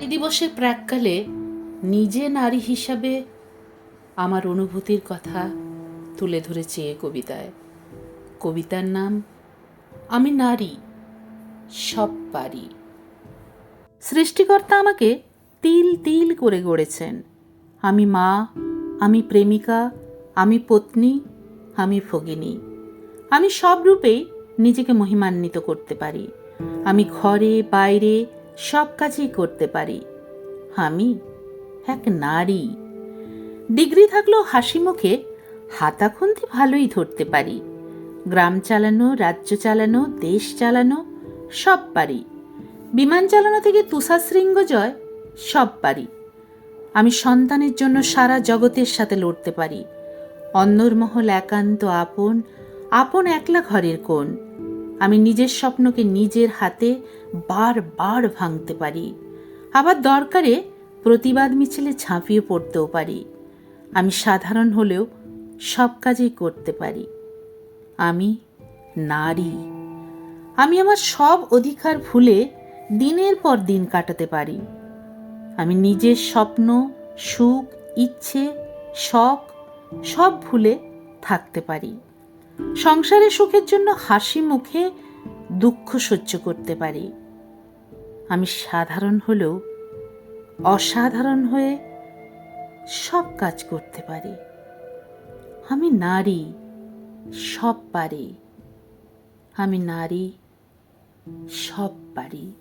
এই দিবসের প্রাককালে নিজে নারী হিসাবে আমার অনুভূতির কথা তুলে ধরেছে এ কবিতায়। কবিতার নাম, আমি নারী, সব পারি। সৃষ্টিকর্তা আমাকে তিল তিল করে গড়েছেন। আমি মা, আমি প্রেমিকা, আমি পত্নী, আমি ভগিনী। আমি সব রূপেই নিজেকে মহিমান্বিত করতে পারি। আমি ঘরে, বাইরে সব কাজেই করতে পারি। আমি এক নারী। ডিগ্রি থাকলেও হাসি মুখে হাতাখন্তি ভালোই ধরতে পারি। গ্রাম চালানো, রাজ্য চালানো, দেশ চালানো সব পারি। বিমান চালানো থেকে তুষার শৃঙ্গ জয় সব পারি। আমি সন্তানের জন্য সারা জগতের সাথে লড়তে পারি। অন্দরমহল একান্ত আপন আপন একলা ঘরের কোণ। আমি নিজের স্বপ্নকে নিজের হাতে বারবার ভাঙতে পারি। আবার দরকারে প্রতিবাদ মিছিলে ঝাঁপিয়ে পড়তেও পারি। আমি সাধারণ হলেও সব কাজই করতে পারি। আমি নারী। আমি আমার সব অধিকার ভুলে দিনের পর দিন কাটাতে পারি। আমি নিজের স্বপ্ন, সুখ, ইচ্ছে, শখ সব ভুলে থাকতে পারি। সংসারের সুখের জন্য হাসি মুখে দুঃখ সহ্য করতে পারি। আমি সাধারণ হলেও অসাধারণ হয়ে সব কাজ করতে পারি। আমি নারী, সব পারি। আমি নারী, সব পারি।